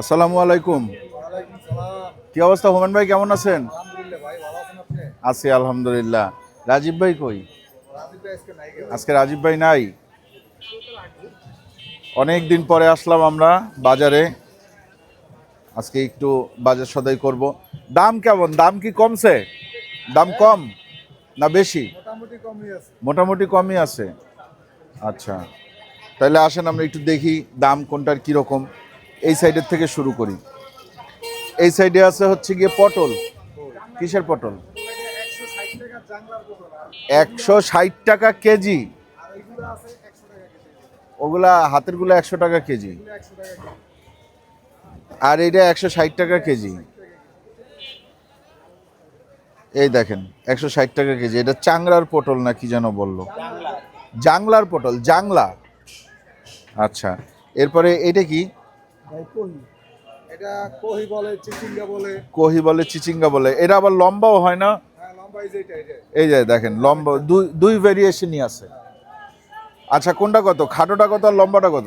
আসসালামু আলাইকুম। কি অবস্থা হোমেন ভাই, কেমন আছেন? আছি আলহামদুলিল্লাহ। রাজীব ভাই কই? আজকে রাজীব ভাই নাই। অনেক দিন পরে আসলাম আমরা বাজারে। আজকে একটু বাজার সদাই করব। দাম কেমন? দাম কি কমছে? দাম কম না বেশি? মোটামুটি কমই আছে। আচ্ছা তাহলে আসেন আমরা একটু দেখি দাম কোনটার কীরকম। এই সাইডের থেকে শুরু করি। এই সাইডে আছে হচ্ছে গিয়ে পটল। কিসের পটল? একশো ষাট টাকা কেজি। ওগুলা টাকা কেজি একশো টাকা কেজি। আর এটা একশো ষাট টাকা কেজি। এই দেখেন একশো ষাট টাকা কেজি। এটা চাংড়ার পটল না কি যেন বলল? জাংলার পটল জাংলা। আচ্ছা এরপরে এটা কি? এটা কহি বলে চিচিঙ্গা বলে। কহি বলে চিচিঙ্গা বলে। এটা আবার লম্বাও হয় না? হ্যাঁ এই যে দেখেন লম্বা দুই দুই ভেরিয়েশনই আছে। আচ্ছা কোনটা কত? খাটোটা কত আর লম্বাটা কত?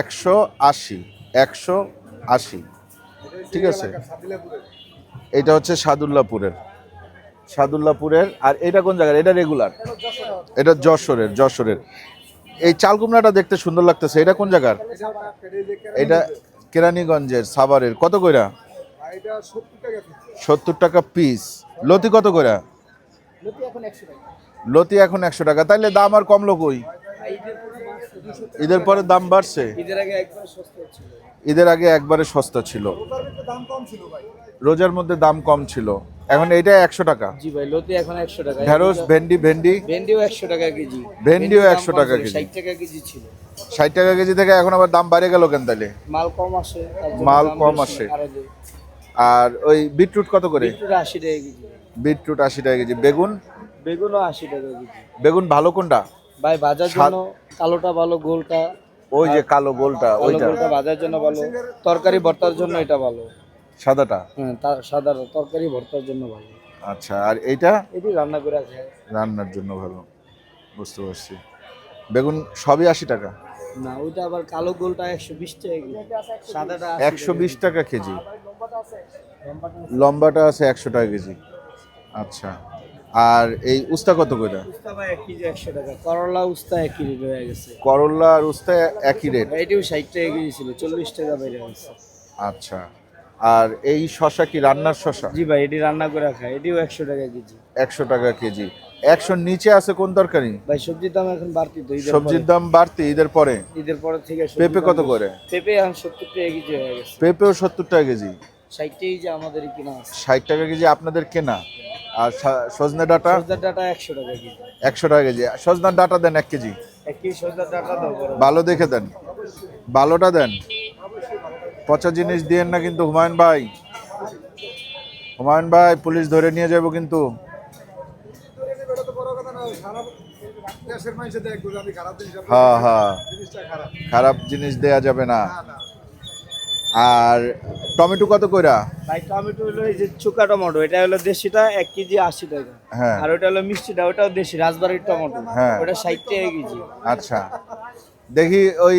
একশো আশি একশো আশি ঠিক আছে। এটা হচ্ছে সাদুল্লাপুরের। সাদুল্লাপুরের আর এটা কোন জায়গার? এটা রেগুলার এটা যশোরের যশোরের। এই চাল কুমড়াটা দেখতে সুন্দর লাগতেছে। এটা কোন জায়গার? এটা কেরানীগঞ্জের। সাভারের। কত কইরা? সত্তর টাকা পিস লতি কত কইরা? লতি এখন একশো টাকা। লতি এখন একশো টাকা তাইলে দাম আর কমলো কই? ঈদের পরে দাম বাড়ছে? ঈদের আগে একবারে সস্তা ছিল। রোজার মধ্যে দাম কম ছিল। এখন এটা একশো টাকা। জি ভাই লতি এখন একশো টাকা। ঢেঁড়স ভেন্ডি ভেন্ডি। ভেন্ডিও একশো টাকা কেজি। ভেন্ডিও একশো টাকা কেজি। 60 টাকা কেজি ছিল। ষাট টাকা কেজি থেকে এখন আবার দাম বাড়ে গেল কেন তাহলে মাল কম আসে মাল কম আসে। আর ওই বিটরুট কত করে? বিটরুট আশি টাকা কেজি। বিটরুট আশি টাকা কেজি। বেগুন? বেগুনও আশি টাকা কেজি। বেগুন ভালো কোনটা? ভাই বাজার জন্য কালোটা ভালো গোলটা ওই যে কালো গোলটা ওইটা। গোলটা ভাজার জন্য ভালো তরকারি ভর্তার জন্য এটা ভালো। সাদাটা? হ্যাঁ তা- সাদা তরকারি ভর্তার জন্য ভালো। আচ্ছা আর এইটা? এটি রান্না করে খায় রান্নার জন্য ভালো বুঝতে পারছি। বেগুন সবই আশি টাকা? না ওইটা আবার কালো গোলটা একশো বিশ টাকা সাদাটা একশো বিশ টাকা কেজি? লম্বাটা আছে। একশো টাকা কেজি। আচ্ছা আর এই উস্তা কত করে উস্তা ভাই এক কেজি একশো টাকা করলা উস্তা এক কেজি হয়ে গেছে। করল্লা আর উস্তা একই রেট এটিও ষাট টাকা কেজি ছিল চল্লিশ টাকা বেড়ে গেছে। আচ্ছা আর এই শশা কি রান্নার শশা? জি ভাই এটি রান্না করে খায় এটিও একশো টাকা কেজি। একশো টাকা কেজি। একশোর নিচে আছে কোন তরকারি? ভাই সবজির দাম এখন বাড়তি তো ঈদের সবজির। দাম বাড়তি ঈদের পরে? ঈদের পরে থেকে পেঁপে কত করে? পেঁপে এখন সত্তর টাকা কেজি হয়ে গেছে। পেঁপেও সত্তর টাকা কেজি। ষাট টাকা যে আমাদের কিনা আছে। ষাট টাকা কেজি আপনাদের কেনা। আর সজনে ডাটা? সজনার ডাটা একশো টাকা কেজি। একশো টাকা কেজি। সজনার ডাটা দেন এক কেজি। এক কেজি সজনার ডাটা দাও ভালো দেখে দেন। ভালোটা দেন। পচা জিনিস দিয়েন না কিন্তু হুমায়ুন ভাই। হুমায়ুন ভাই পুলিশ ধরে নিয়ে যাব কিন্তু। হ্যাঁ হ্যাঁ। খারাপ জিনিস দেয়া যাবে না। আর টমেটো কত কইরা? ভাই টমেটো হলো এই যে চুকা টমেটো এটা হলো দেশিটা এক কেজি আশি টাকা। হ্যাঁ। আর ওটা হলো মিষ্টিটা ওটাও দেশি রাজবাড়ির টমেটো। হ্যাঁ। ওটা ষাট টাকা কেজি। আচ্ছা। দেখি ওই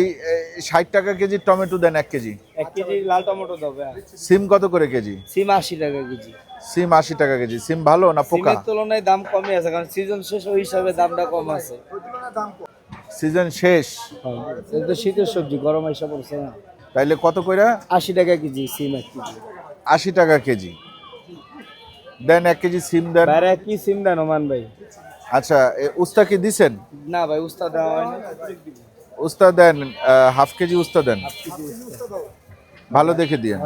ষাট টাকা কেজি টমেটো দেন এক কেজি। এক কেজি লাল টমেটো দেবে সিম কত করে কেজি? সিম আশি টাকা কেজি। সিম আশি টাকা কেজি। সিম ভালো না পোকা? তুলনায় দাম কমই আছে কারণ সিজন শেষ ওই হিসাবে দামটা কম আছে। সিজন শেষ? তো শীতের সবজি গরম এসে পড়ছে না তাইলে কত কইরা? আশি টাকা কেজি সিম এক কেজি। আশি টাকা কেজি। দেন এক কেজি সিম দেন। বাইরে কি সিম দেন ওমান ভাই? আচ্ছা উস্তা কি দিছেন? না ভাই উস্তা দেওয়া হয়নি। উস্তা দেন হাফ কেজি উস্তা দেন। ভালো দেখে দিয়েন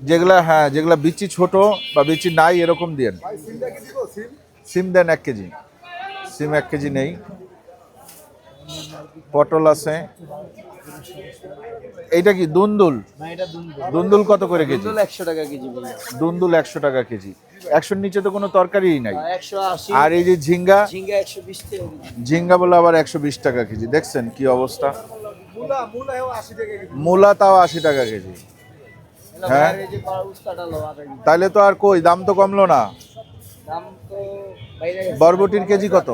যেগুলা হ্যাঁ যেগুলা বিচি ছোট বা বিচি নাই এরকম দিয়েন। সিম দেন এক কেজি। সিম এক কেজি নেই। পটল আছে। এইটা কি দুন্দুল? না দুন্দুল। দুন্দুল কত করে কেজি? দুন্দুল একশো টাকা কেজি দুন্দুল একশো টাকা কেজি। একশোর নিচে তো কোনো তরকারিই নাই। আর এই যে ঝিঙ্গা? ঝিঙ্গা একশো বিশ ঝিঙ্গা বলে আবার একশো বিশ টাকা কেজি। দেখছেন কি অবস্থা? মূলা তাও আশি টাকা কেজি। হ্যাঁ। বাইরে যে করা উস্তাটা লো আধা কেজি তাইলে তো আর কই দাম তো কমলো না। দাম তো বরবটির কেজি কত?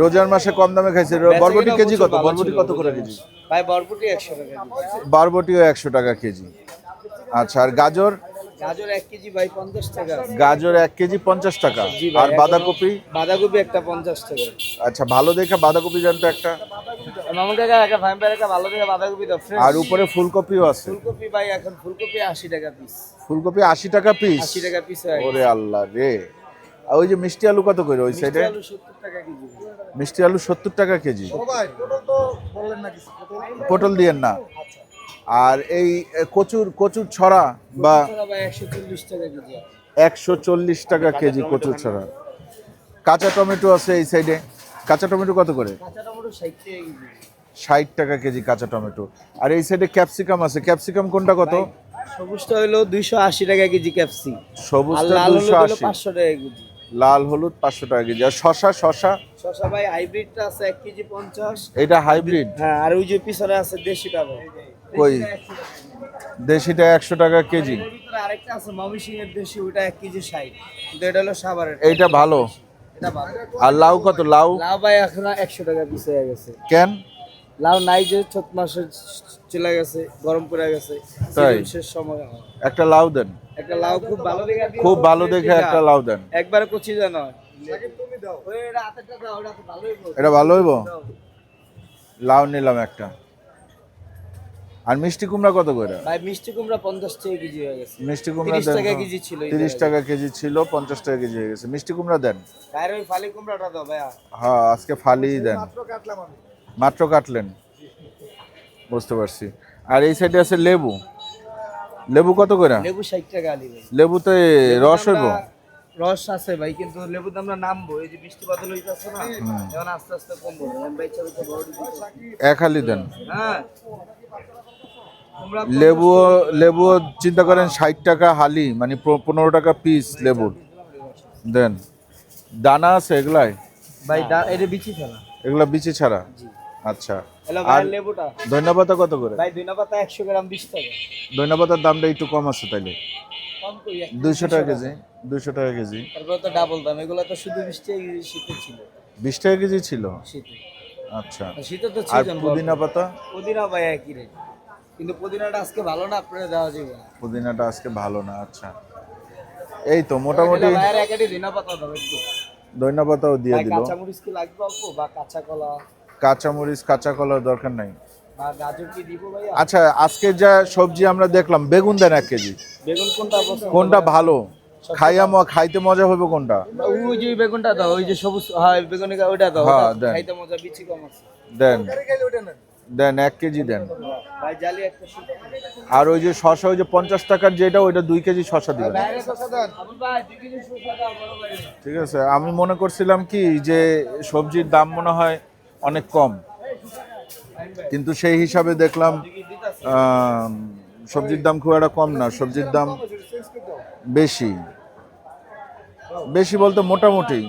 রোজার মাসে কম দামে খাইছে। বরবটি কেজি কত? বরবটি কত করে কেজি? ভাই বরবটি একশো টাকা কেজি। বরবটিও একশো টাকা কেজি। আচ্ছা আর গাজর? গাজর এক কেজি ভাই পঞ্চাশ টাকা গাজর এক কেজি পঞ্চাশ টাকা। আর বাঁধাকপি? বাঁধাকপি একটা পঞ্চাশ টাকা। আচ্ছা ভালো দেখে বাঁধাকপি জানতো একটা। মামুন কাকা একটা ফাইন পাই একটা ভালো দেখে বাঁধাকপি দাও আর উপরে ফুলকপিও আছে। ফুলকপি ভাই এখন ফুলকপি আশি টাকা পিস ফুলকপি আশি টাকা পিস আশি টাকা পিস ওরে আল্লাহ রে। আর ওই যে মিষ্টি আলু কত করে ওই সাইডে টাকা কেজি। মিষ্টি আলু সত্তর টাকা কেজি। পটল দিয়েন না। আর এই কচুর কচুর ছড়া বা একশো চল্লিশ টাকা কেজি। কচুর ছড়া। কাঁচা টমেটো আছে এই সাইডে কাঁচা টমেটো কত করে? কাঁচা টমেটো ষাট টাকা কেজি। ষাট টাকা কেজি কাঁচা টমেটো। আর এই সাইডে ক্যাপসিকাম আছে। ক্যাপসিকাম কোনটা কত? সবুজটা হলো দুইশো আশি টাকা কেজি ক্যাপসি সবুজটা দুশো আশি। পাঁচশো টাকা কেজি। লাল হলুদ পাঁচশো টাকা কেজি। আর শশা শশা শসা ভাই হাইব্রিডটা আছে এক কেজি পঞ্চাশ। এটা হাইব্রিড হ্যাঁ আর ওই যে পিছনে আছে দেশিটা ভাই কই? দেশিটা 100 টাকা। দেশিটা একশো টাকা কেজি আরেকটা আছে ময়মনসিংহ এর দেশি ওটা এক কেজি ষাট। কিন্তু এটা হলো সাভারের এইটা এটা ভালো। আর লাউ কত? লাউ? লাউ ভাই এখন একশো টাকা পিস হয়ে গেছে। কেন? লাউ নাই যে ছত মাসে চলে গেছে গরম পড়ে গেছে। তাই? শেষ সময় একটা লাউ দেন। একটা লাউ খুব ভালো দেখে খুব ভালো দেখে একটা লাউ দেন। একবারে কচি জানো তুমি এটা। ভালো হইব? লাউ নিলাম একটা। আর মিষ্টি কুমড়া কত করে? ভাই মিষ্টি কুমড়া পঞ্চাশ টাকা কেজি হয়ে গেছে। মিষ্টি কুমড়া 30 টাকা কেজি ছিল এই তিরিশ জায়গায়। টাকা কেজি ছিল পঞ্চাশ টাকা কেজি হয়ে গেছে। মিষ্টি কুমড়া দেন। ভাইয়ের ওই ফালি কুমড়াটা দাও ভাইয়া। হ্যাঁ আজকে ফালিই দেন। মাত্র কাটলাম আমি। মাত্র কাটলেন। বুঝতে পারছি। আর এই সাইডে আছে লেবু। লেবু কত করে? লেবু ষাট টাকা আলি ভাই। লেবুতে রস হইব? রস আছে ভাই কিন্তু লেবুতে আমরা নামবো। এই যে বৃষ্টি বাদল হইতাছে না এখন আস্তে আস্তে কমবো। এখন ভাই চলো তো বড় এক হালি দেন। হ্যাঁ। লেবু লেবু চিন্তা করেন ষাট টাকা হালি মানে পনেরো টাকা পিস লেবুর দেন দানা আছে এগুলাই? ভাই এটা বিচি এগুলা বিচি ছাড়া? আচ্ছা। আর ধন্যবাদ কত করে? ভাই দুই পাতা একশো গ্রাম বিশ টাকা। ধন্যবাদের দামটা একটু কম আছে তাইলে। কম করি টাকা কেজি দুইশো টাকা কেজি। তারপরে তো ডাবল দাম এগুলো তো শুধু বিশ টাকা কেজি শীতে ছিল। বিশ টাকা কেজি ছিল? শীতে। আচ্ছা। আর শীতে তো আর পুদিনা পাতা? পুদিনা ভাই একই রেট কিন্তু পুদিনাটা আজকে ভালো না আপনারা দেওয়া যাবে না। পুদিনাটা আজকে ভালো না আচ্ছা। এই তো মোটামুটি ভাইয়ের একাটি দিনা পাতা দাও একটু। ধনিয়া পাতাও দিয়ে দিল। কাঁচা মরিচ কি লাগবে অল্প বা কাঁচা কলা? কাঁচা মরিচ কাঁচা কলার দরকার নাই। বা গাজর কি দিব ভাই আচ্ছা আজকে যা সবজি আমরা দেখলাম বেগুন দেন এক কেজি। বেগুন কোনটা কোনটা ভালো? খাইয়া খাইতে মজা হবে কোনটা? ওই যে বেগুনটা দাও ওই যে সবুজ হ্যাঁ বেগুনি ওইটা দাও হ্যাঁ। খাইতে মজা বিচি কম আছে। দেন। দেন এক কেজি দেন। ভাই জালি একটা শুধু আর ওই যে শশা ওই যে পঞ্চাশ টাকার যেটা ওইটা দুই কেজি শশা দিবেন। ঠিক আছে আমি মনে করছিলাম কি যে সবজির দাম মনে হয় অনেক কম। কিন্তু সেই হিসাবে দেখলাম সবজির দাম খুব একটা কম না সবজির দাম বেশি। বেশি বলতে মোটামুটি।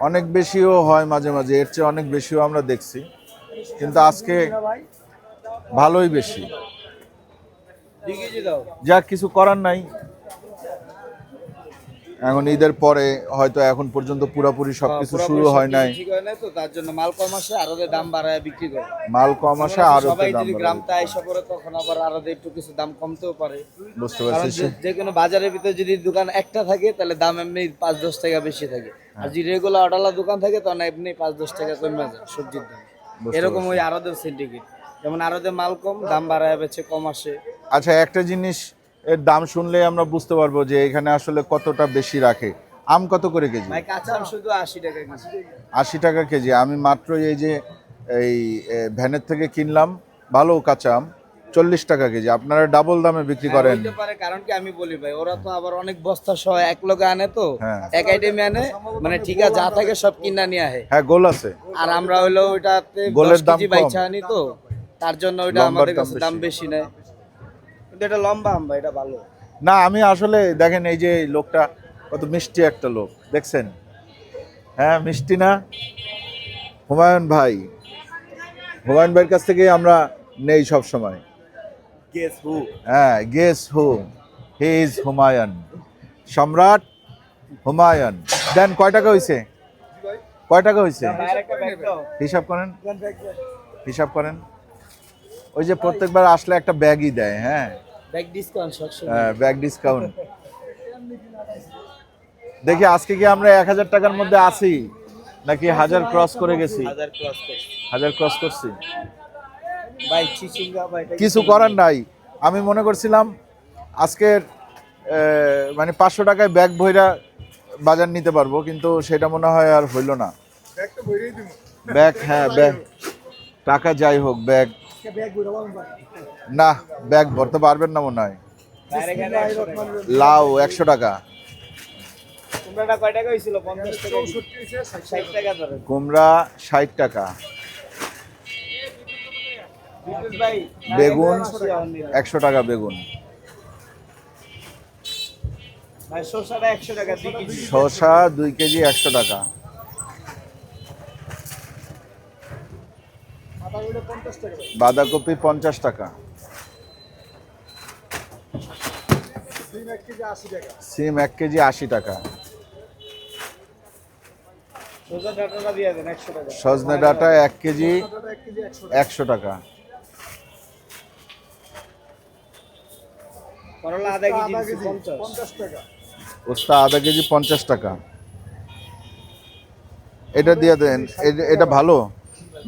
অনেক বেশিও হয় মাঝে মাঝে এর চেয়ে অনেক বেশিও আমরা দেখছি। কিন্তু আজকে ভালোই বেশি। দাও যা কিছু করার নাই। এখন ঈদের পরে হয়তো এখন পর্যন্ত পুরোপুরি সবকিছু শুরু হয় নাই। হয় তো তার জন্য মাল কম আসে আরও দাম বাড়ায় বিক্রি করে। মাল কম আসে আরও সবাই দাম যদি। গ্রামতে আইসা করে তখন আবার আরও একটু কিছু দাম কমতেও পারে। বুঝতে কারণ পারছি যে- যে কোনো বাজারের ভিতরে যদি দোকান একটা থাকে তাহলে দাম এমনি পাঁচ দশ টাকা বেশি থাকে। আর যদি রেগুলার অর্ডারলা দোকান থাকে তখন এমনি পাঁচ দশ টাকা কমে যায় সবজির দাম। এরকম ওই আরদের সিন্ডিকেট যেমন আরদের মাল কম দাম বাড়ায় বেছে কম আসে। আচ্ছা একটা জিনিস এর দাম শুনলে আমরা বুঝতে পারব যে এখানে আসলে কতটা বেশি রাখে। আম কত করে কেজি? ভাই কাঁচা আম শুধু আশি টাকা কেজি। আশি টাকা কেজি। আমি মাত্র এই যে এই ভ্যানের থেকে কিনলাম ভালো কাঁচা আম। চল্লিশ টাকা কেজি আপনারা ডাবল দামে বিক্রি হ্যাঁ, করেন। হইতে পারে কারণ কি আমি বলি ভাই ওরা তো আবার অনেক বস্তা সহ এক লোকে আনে তো হ্যাঁ। এক আইটেমে আনে মানে ঠিক আছে যা থাকে সব কিনা নিয়ে আহে। হ্যাঁ গোল আছে। আর আমরা হইল ওইটাতে গোলের দাম কম। বাইচা আনি তো তার জন্য ওইটা লম্বার আমাদের দাম কাছে দাম বেশি। বেশি নেয়। কিন্তু এটা লম্বা আম ভাই এটা ভালো। না আমি আসলে দেখেন এই যে এই লোকটা কত মিষ্টি একটা লোক দেখছেন? হ্যাঁ মিষ্টি না? হুমায়ুন ভাই। হুমায়ুন ভাইয়ের কাছ থেকে আমরা নেই সব সময় গেস হু হ্যাঁ guess who he is Humayun সম্রাট হুমায়ুন। দেন কয় টাকা হয়েছে কয় টাকা হয়েছে হিসাব করেন। হিসাব করেন। ওই যে প্রত্যেকবার আসলে একটা ব্যাগই দেয় হ্যাঁ। ব্যাগ ডিসকাউন্ট সবসময়। ব্যাগ ডিসকাউন্ট দেখি আজকে কি আমরা এক হাজার টাকার মধ্যে আছি? নাকি হাজার ক্রস করে গেছি? হাজার ক্রস করছে। কিছু করার নাই। আমি মনে করছিলাম আজকের মানে পাঁচশো টাকায় ব্যাগ ভইরা বাজার নিতে পারব কিন্তু সেটা মনে হয় আর হইল না। ব্যাগ হ্যাঁ ব্যাগ। টাকা যাই হোক ব্যাগ। না। ব্যাগ ভরতে পারবেন না মনে হয়। লাউ একশো টাকা। কুমড়াটা কয় টাকা হয়েছিল পঞ্চাশ টাকা চৌষট্টি হয়েছে ষাট ষাট টাকা ধরেন কুমড়া ষাট টাকা বিদ্যুৎ ভাই বেগুন। একশো টাকা বেগুন। শসা দুই কেজি একশো টাকা। বাঁধাকপি পঞ্চাশ টাকা। সিম এক কেজি আশি টাকা। সজনে ডাটা এক কেজি একশো টাকা। করলা আধা কেজি আধা দিছি, কেজি পঞ্চাশ। পঞ্চাশ টাকা। উস্তা আধা কেজি পঞ্চাশ টাকা। এটা দিয়ে দেন এটা ভালো?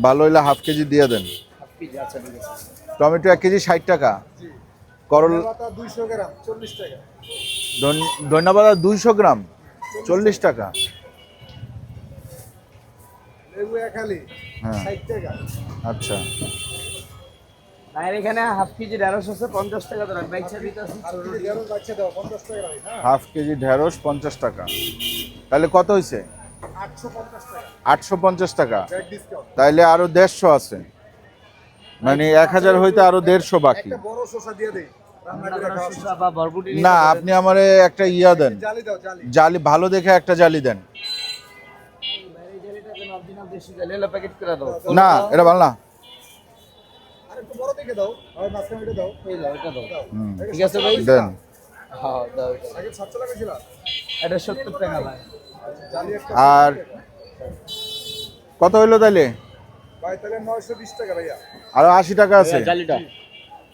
ভালো হইলে হাফ কেজি দিয়ে দেন। হাফ কেজি আচ্ছা ঠিক আছে। টমেটো এক কেজি ষাট টাকা। জি। করল ধন্যবাদ দুইশো গ্রাম চল্লিশ টাকা। হ্যাঁ। টাকা। আচ্ছা। ভাইয়ের এখানে হাফ কেজি ঢেঁড়স আছে পঞ্চাশ টাকা ধরেন বাইকটা দিতে আছে আর বাচ্চা টাকা হ্যাঁ? হাফ কেজি ঢেঁড়স পঞ্চাশ টাকা। তাহলে কত হয়েছে আটশো পঞ্চাশ টাকা। তাইলে আরও দেড়শো আছে। মানে এক হাজার হইতে আরও দেড়শো বাকি। না আপনি আমারে একটা ইয়া দেন। জালি দাও জালি। জালি ভালো দেখে একটা জালি দেন। প্যাকেট করে দাও। না এটা ভালো না। আর একটু বড় দেখে দাও আর মাঝখানে এটা দাও। এই দাও এটা দাও। ঠিক আছে ভাই? দেন। হ্যাঁ দাও। আগে সাতশো টাকা ছিল? এটা সত্তর টাকা ভাই। আর কত হইল তাইলে? ভাই তাহলে টাকা ভাইয়া। আরও আশি টাকা আছে। জালিটা।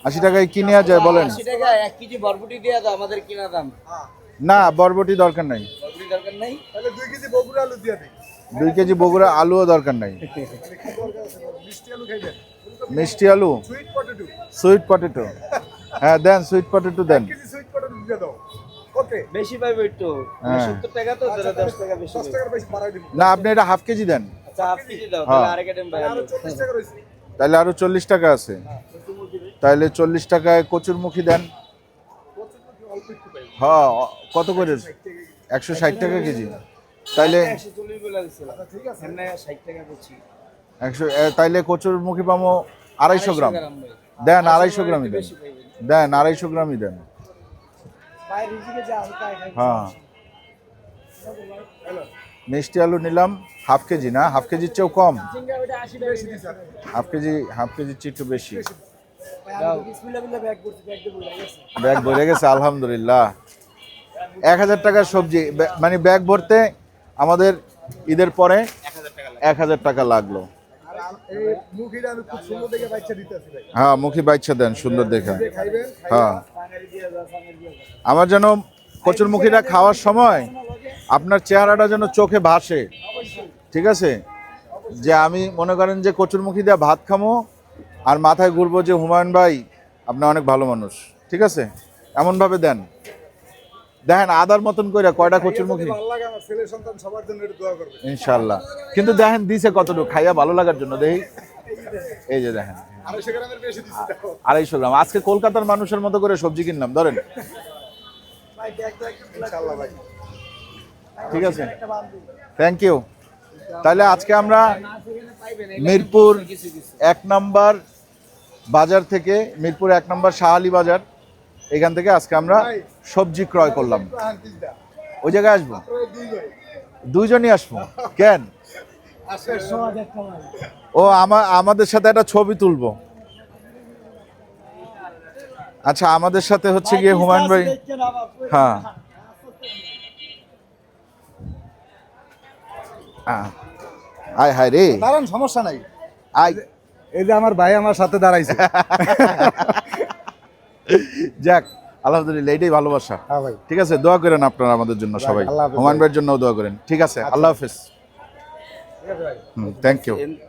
আশি টাকায় কি নেওয়া যায় বলেন? টাকা কেজি বরবটি দিয়ে দাও আমাদের কিনা দাম। হ্যাঁ। না বরবটি দরকার নাই। বরবটি দরকার নাই? তাহলে দুই কেজি বগুড়া আলু দিয়ে দিই। দুই কেজি বগুড়া আলুও দরকার নাই? মিষ্টি আলু খাইবেন? মিষ্টি আলু? সুইট পটেটো হ্যাঁ দেন সুইট পটেটো দেন। কেজি সুইট পটেটো দিয়ে দাও। ওকে বেশি পাইবো একটু। হ্যাঁ। তাহলে দিব। না আপনি এটা হাফ কেজি দেন। আচ্ছা হাফ কেজি দাও হ্যাঁ। তাহলে আরও চল্লিশ টাকা তাহলে আছে। তাহলে চল্লিশ টাকায় কচুরমুখী দেন। অল্প হ্যাঁ কত করে? একশো ষাট টাকা কেজি। দিছিল আচ্ছা ঠিক আছে। ষাট টাকা বেশি একশো তাইলে কচুরমুখী পাবো আড়াইশো গ্রাম। দেন আড়াইশো গ্রামই দেন। দেন। আড়াইশো গ্রামই দেন। হ্যাঁ মিষ্টি আলু নিলাম হাফ কেজি না? হাফ কেজির চেয়েও কম। চিংড়া ওটা 80 টাকা বেশি দিছে আপনি। হাফ কেজি হাফ কেজির চেয়ে একটু বেশি। ব্যাগ করতে ব্যাগ দেবো গেছে। ব্যাগ ভরে গেছে আলহামদুলিল্লাহ। এক হাজার টাকার সবজি মানে ব্যাগ ভরতে আমাদের ঈদের পরে 1000 টাকা লাগে এক হাজার টাকা লাগল। মুখিটা দেখে হ্যাঁ মুখী বাচ্চা দেন সুন্দর দেখা হ্যাঁ দিয়ে দাও আমার যেন কচুরমুখীটা খাওয়ার সময় আপনার চেহারাটা যেন চোখে ভাসে ঠিক আছে? যে আমি মনে করেন যে কচুরমুখী দিয়ে ভাত খামো আর মাথায় ঘুরবো যে হুমায়ুন ভাই আপনি অনেক ভালো মানুষ ঠিক আছে? এমনভাবে দেন। দেখেন আদার মতন করে কয়টা দোয়া করবে। ইনশাল্লাহ কিন্তু দেখেন দিছে কতটুকু খাইয়া ভালো লাগার জন্য দেখি এই যে দেখেন। আড়াইশো গ্রাম। আজকে কলকাতার মানুষের মতো করে সবজি কিনলাম ধরেন। ঠিক আছে। থ্যাংক ইউ তাহলে আজকে আমরা মিরপুর এক নাম্বার বাজার থেকে মিরপুর এক নাম্বার শাহালি বাজার এখান থেকে আজকে আমরা সবজি ক্রয় করলাম। ওই জায়গায় আসব? দুইজনই আসব? কেন? ও আমা আমাদের সাথে একটা ছবি তুলবো। আচ্ছা আমাদের সাথে হচ্ছে গিয়ে হুমায়ুন ভাই। হ্যাঁ। আয় হায় রে। দাঁড়ান সমস্যা নাই। আয়। এই যে আমার ভাই আমার সাথে দাঁড়াইছে। যাক আলহামদুলিল্লাহ এটাই ভালোবাসা। হ্যাঁ ভাই। ঠিক আছে দোয়া করেন আপনারা আমাদের জন্য সবাই। হুমায়ুন ভাইয়ের জন্য দোয়া করেন। ঠিক আছে আল্লাহ হাফিজ। হুম থ্যাংক ইউ